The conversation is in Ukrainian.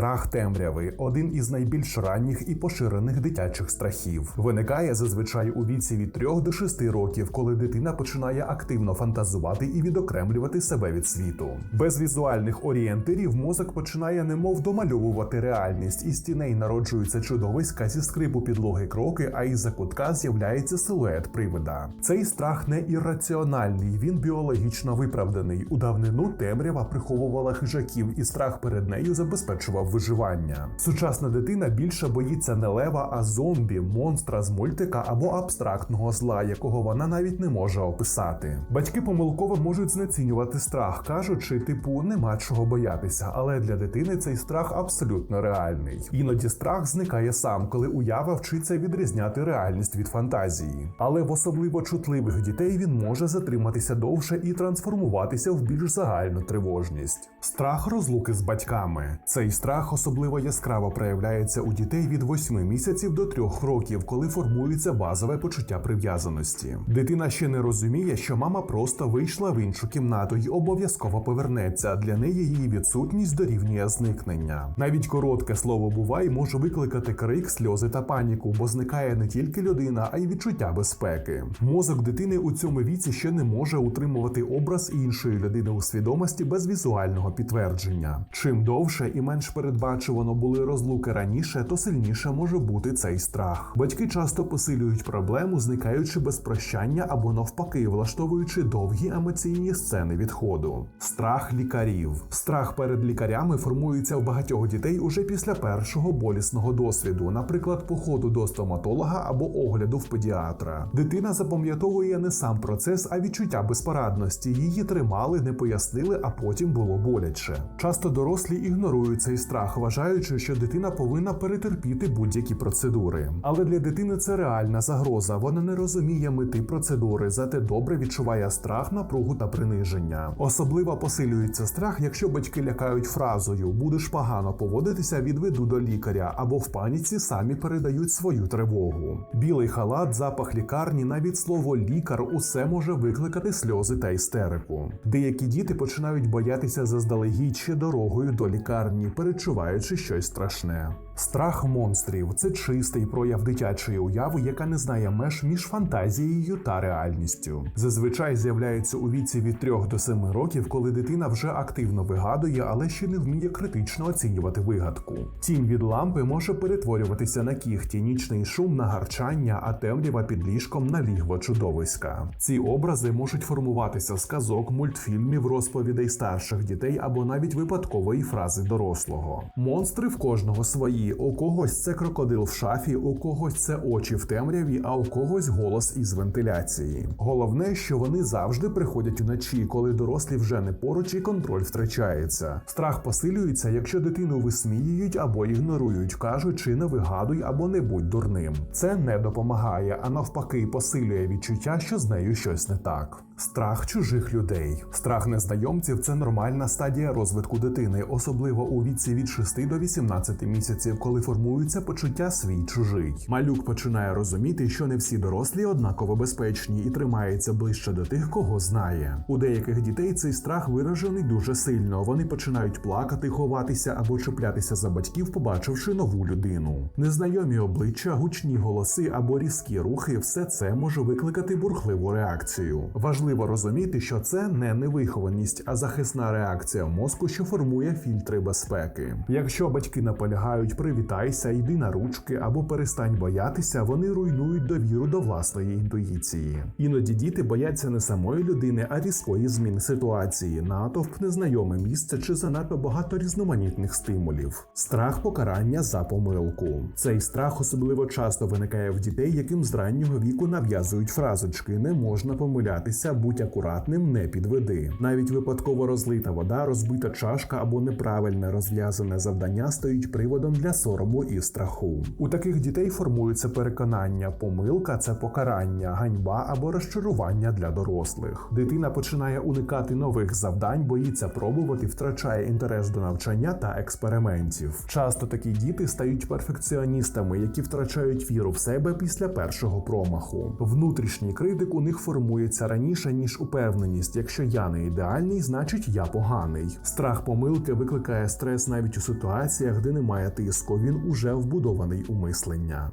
Страх темряви один із найбільш ранніх і поширених дитячих страхів. Виникає зазвичай у віці від 3 до 6 років, коли дитина починає активно фантазувати і відокремлювати себе від світу. Без візуальних орієнтирів мозок починає немов домальовувати реальність, і з тіней народжуються чудовиська зі скрипу підлоги кроки, а із закутка з'являється силует привида. Цей страх не ірраціональний, він біологічно виправданий. У давнину темрява приховувала хижаків, і страх перед нею забезпечував виживання. Сучасна дитина більше боїться не лева, а зомбі, монстра з мультика або абстрактного зла, якого вона навіть не може описати. Батьки помилково можуть знецінювати страх, кажучи, типу, нема чого боятися, але для дитини цей страх абсолютно реальний. Іноді страх зникає сам, коли уява вчиться відрізняти реальність від фантазії. Але в особливо чутливих дітей він може затриматися довше і трансформуватися в більш загальну тривожність. Страх розлуки з батьками. Цей страх особливо яскраво проявляється у дітей від 8 місяців до 3 років, коли формується базове почуття прив'язаності. Дитина ще не розуміє, що мама просто вийшла в іншу кімнату і обов'язково повернеться. Для неї її відсутність дорівнює зникнення. Навіть коротке слово бувай може викликати крик, сльози та паніку, бо зникає не тільки людина, а й відчуття безпеки. Мозок дитини у цьому віці ще не може утримувати образ іншої людини у свідомості без візуального підтвердження. Чим довше і менш передбачувано були розлуки раніше, то сильніше може бути цей страх. Батьки часто посилюють проблему, зникаючи без прощання або навпаки, влаштовуючи довгі емоційні сцени відходу. Страх лікарів. Страх перед лікарями формується в багатьох дітей уже після першого болісного досвіду, наприклад, походу до стоматолога або огляду в педіатра. Дитина запам'ятовує не сам процес, а відчуття безпорадності. Її тримали, не пояснили, а потім було боляче. Часто дорослі ігнорують цей страх, вважаючи, що дитина повинна перетерпіти будь-які процедури. Але для дитини це реальна загроза. Вона не розуміє мети процедури, зате добре відчуває страх, напругу та приниження. Особливо посилюється страх, якщо батьки лякають фразою будеш погано поводитися, відведу до лікаря або в паніці самі передають свою тривогу. Білий халат, запах лікарні, навіть слово лікар усе може викликати сльози та істерику. Деякі діти починають боятися заздалегідь ще дорогою до лікарні, перечуваючи щось страшне. Страх монстрів це чистий прояв дитячої уяви, яка не знає меж між фантазією та реальністю. Зазвичай з'являється у віці від 3 до 7 років, коли дитина вже активно вигадує, але ще не вміє критично оцінювати вигадку. Тінь від лампи може перетворюватися на кіхті, нічний шум на гарчання, а темрява під ліжком на лігво чудовиська. Ці образи можуть формуватися з казок, мультфільмів, розповідей старших дітей або навіть випадкової фрази дорослого. Монстри в кожного свої. У когось це крокодил в шафі, у когось це очі в темряві, а у когось голос із вентиляції. Головне, що вони завжди приходять уночі, коли дорослі вже не поруч і контроль втрачається. Страх посилюється, якщо дитину висміюють або ігнорують, кажучи не вигадуй або не будь дурним. Це не допомагає, а навпаки, посилює відчуття, що з нею щось не так. Страх чужих людей. Страх незнайомців це нормальна стадія розвитку дитини, особливо у віці від 6 до 18 місяців, коли формується почуття свій чужий. Малюк починає розуміти, що не всі дорослі однаково безпечні і тримається ближче до тих, кого знає. У деяких дітей цей страх виражений дуже сильно. Вони починають плакати, ховатися або чіплятися за батьків, побачивши нову людину. Незнайомі обличчя, гучні голоси або різкі рухи все це може викликати бурхливу реакцію. Важливо розуміти, що це не невихованість, а захисна реакція мозку, що формує фільтри безпеки. Якщо батьки наполягають привітайся, йди на ручки або перестань боятися, вони руйнують довіру до власної інтуїції. Іноді діти бояться не самої людини, а різкої зміни ситуації, натовп, незнайоме місце чи занадто багато різноманітних стимулів. Страх покарання за помилку. Цей страх особливо часто виникає в дітей, яким з раннього віку нав'язують фразочки не можна помилятися, будь акуратним, не підведи. Навіть випадково розлита вода, розбита чашка або неправильне розв'язане завдання стають приводом для сорому і страху. У таких дітей формується переконання, помилка це покарання, ганьба або розчарування для дорослих. Дитина починає уникати нових завдань, боїться пробувати, втрачає інтерес до навчання та експериментів. Часто такі діти стають перфекціоністами, які втрачають віру в себе після першого промаху. Внутрішній критик у них формується раніше ніж упевненість. Якщо я не ідеальний, значить я поганий. Страх помилки викликає стрес навіть у ситуаціях, де немає тиску, він уже вбудований у мислення.